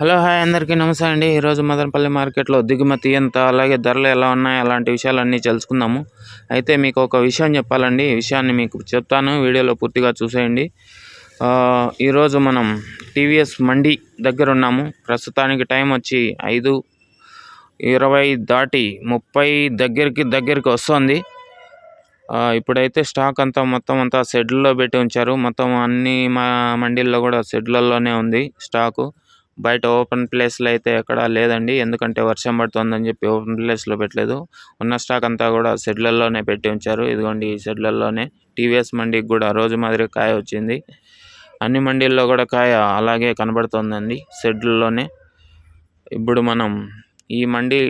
Hello hi అందరికీ నమస్తే అండి. ఈరోజు మదనపల్లి మార్కెట్లో దిగుమతి ఎంత అలాగే ధరలు ఎలా ఉన్నాయి అలాంటి విషయాలన్నీ తెలుసుకుందాము. అయితే మీకు ఒక విషయం చెప్పాలండి. ఈ విషయాన్ని మీకు చెప్తాను. వీడియోలో పూర్తిగా చూసేయండి. ఈరోజు మనం టీవీఎస్ మండి దగ్గర ఉన్నాము. ప్రస్తుతానికి టైం వచ్చి ఐదు ఇరవై దాటి ముప్పై దగ్గరికి దగ్గరికి వస్తుంది. ఇప్పుడైతే స్టాక్ అంతా మొత్తం అంతా షెడ్లలో పెట్టి ఉంచారు. మొత్తం అన్ని మా మండీల్లో కూడా షెడ్లలోనే ఉంది స్టాకు. బయట ఓపెన్ ప్లేస్లో అయితే ఎక్కడా లేదండి. ఎందుకంటే వర్షం పడుతుందని చెప్పి ఓపెన్ ప్లేస్లో పెట్టలేదు. ఉన్న స్టాక్ అంతా కూడా షెడ్లలోనే పెట్టి ఉంచారు. ఇదిగోండి ఈ షెడ్లలోనే టీవీఎస్ మండికి కూడా రోజు మాదిరి కాయ వచ్చింది. అన్ని మండీల్లో కూడా కాయ అలాగే కనబడుతుందండి. షెడ్లలోనే ఇప్పుడు మనం ఈ మండి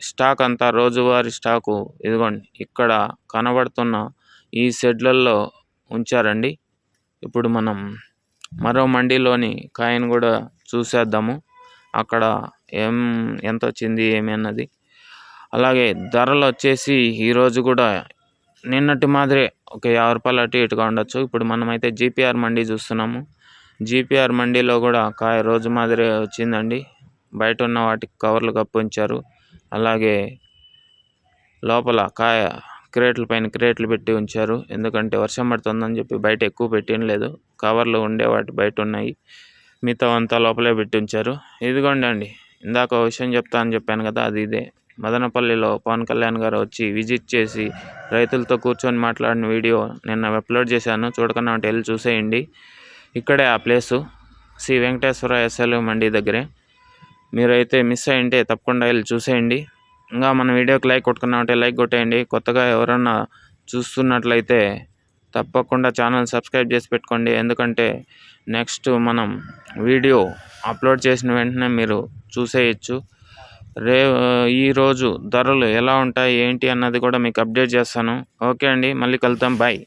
స్టాక్ అంతా రోజువారీ స్టాకు ఇదిగోండి ఇక్కడ కనబడుతున్న ఈ షెడ్లల్లో ఉంచారండి. ఇప్పుడు మనం మరో మండీలోని కాయను కూడా చూసేద్దాము. అక్కడ ఏం ఎంత వచ్చింది ఏమి అన్నది. అలాగే ధరలు వచ్చేసి ఈరోజు కూడా నిన్నటి మాదిరే ఒక యాభై రూపాయలు అటు ఇటుగా ఉండొచ్చు. ఇప్పుడు మనమైతే జీపీఆర్ మండీ చూస్తున్నాము. జీపీఆర్ మండీలో కూడా కాయ రోజు మాదిరే వచ్చిందండి. బయట ఉన్న వాటికి కవర్లు కప్పి ఉంచారు. అలాగే లోపల కాయ క్రేట్ల పైన క్రేట్లు పెట్టి ఉంచారు. ఎందుకంటే వర్షం పడుతుందని చెప్పి బయట ఎక్కువ పెట్టినలేదు కవర్లు ఉండే వాటి బయట ఉన్నాయి. మిగతా అంతా లోపలే పెట్టి ఉంచారు. ఇదిగోండి అండి ఇందాక ఒక విషయం చెప్తా అని చెప్పాను కదా అది ఇదే. మదనపల్లిలో పవన్ కళ్యాణ్ గారు వచ్చి విజిట్ చేసి రైతులతో కూర్చొని మాట్లాడిన వీడియో నిన్న అప్లోడ్ చేశాను. చూడకుండా ఉంటే వెళ్ళి చూసేయండి. ఇక్కడే ఆ ప్లేసు. శ్రీ వెంకటేశ్వర ఎస్ఎల్ మండి దగ్గరే. మీరైతే మిస్ అయింటే తప్పకుండా వెళ్ళి చూసేయండి. ఇంకా మన వీడియోకి లైక్ కొట్టుకున్నామంటే లైక్ కొట్టేయండి. కొత్తగా ఎవరన్నా చూస్తున్నట్లయితే తప్పకుండా ఛానల్ సబ్స్క్రైబ్ చేసి పెట్టుకోండి. ఎందుకంటే నెక్స్ట్ మనం వీడియో అప్లోడ్ చేసిన వెంటనే మీరు చూసేయచ్చు. రే ఈరోజు ధరలు ఎలా ఉంటాయి? ఏంటి అన్నది కూడా మీకు అప్డేట్ చేస్తాను. ఓకే అండి. మళ్ళీ కలుద్దాం. బాయ్.